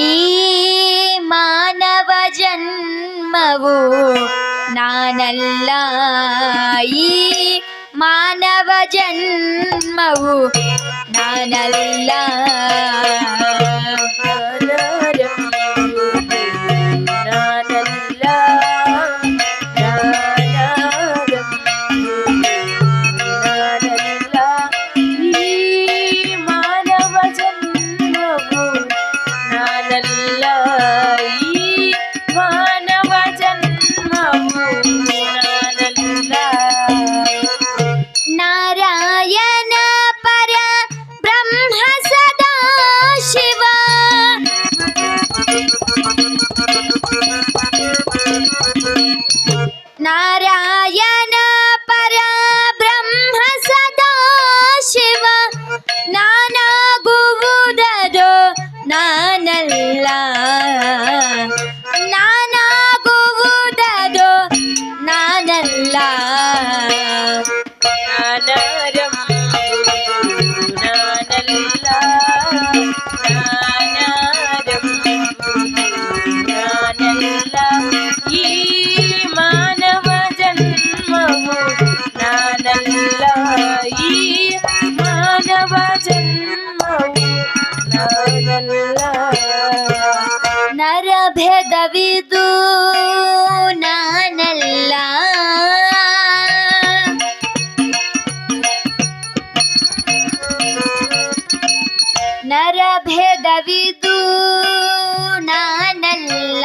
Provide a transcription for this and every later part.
ఈ మానవ జన్మవు నానల్లా. ఈ మానవ జన్మవు నానల్లా. ನಾನಲ್ಲ ನರಭೇದವಿದು ನಾನಲ್ಲ.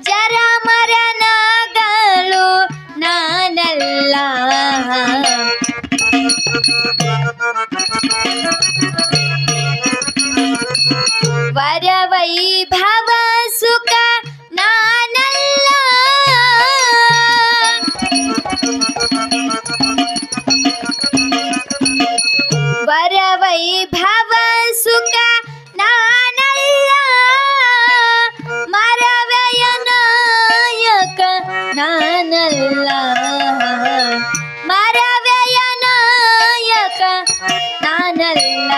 ಜರ ಮರಣಗಳು ನಾನಲ್ಲ. ವರವೈಭವ ನಾನಲ್ಲ ಮರವೆಯ ನಾಯಕ ನಾನಲ್ಲ.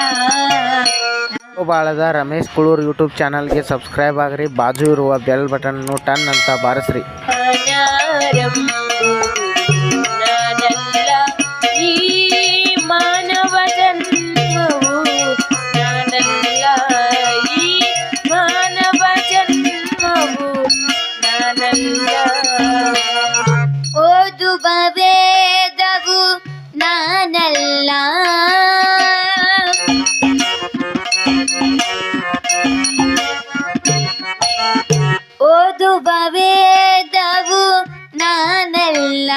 ಬಾಳದ ರಮೇಶ್ ಕುಳೂರ್ ಯೂಟ್ಯೂಬ್ ಚಾನಲ್ಗೆ ಸಬ್ಸ್ಕ್ರೈಬ್ ಆಗ್ರಿ. ಬಾಜು ಇರುವ ಬೆಲ್ ಬಟನ್ ಟನ್ ಅಂತ ಬಾರಿಸ್ರಿ. ಓದುವ ವೇದವು ನಾನಲ್ಲ.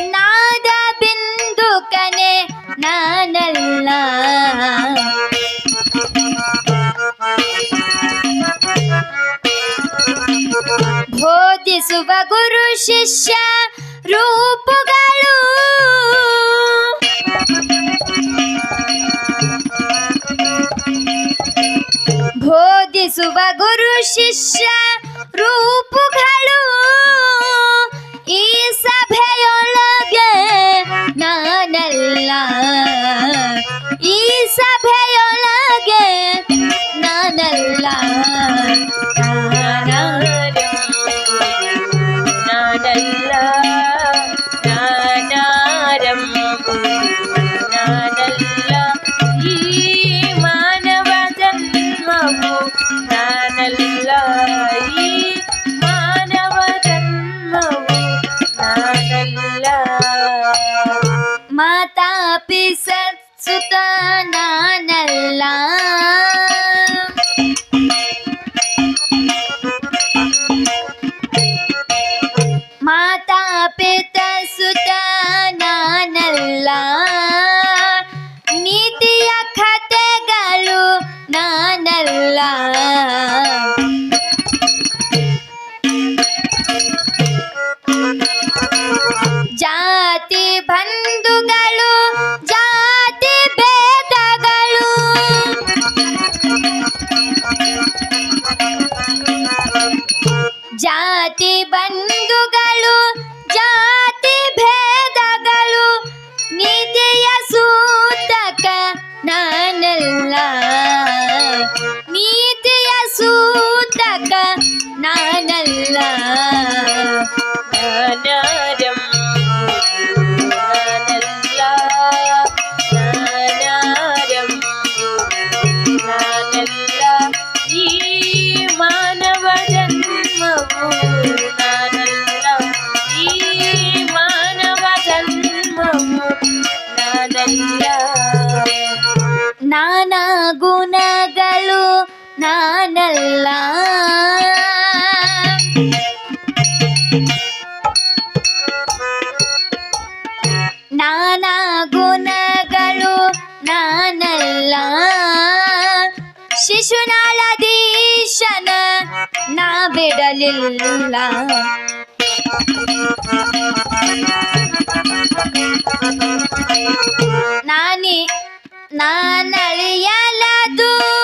ನಾದ ಬಿಂದು ಕನೆ ನಾನಲ್ಲ. ಬೋಧಿಸುವ ಗುರು ಶಿಷ್ಯ ರೂಪುಗಳು ಬೋಧಿಸುವ ಗುರು ಶಿಷ್ಯ ರೂಪುಗಳು ಪಿಸತ್ಸುತನಾನಲ್ಲ ಬಿಡಲಿಲ್ಲ. ನಾನಿ ನಾನಳಿಯಲದು.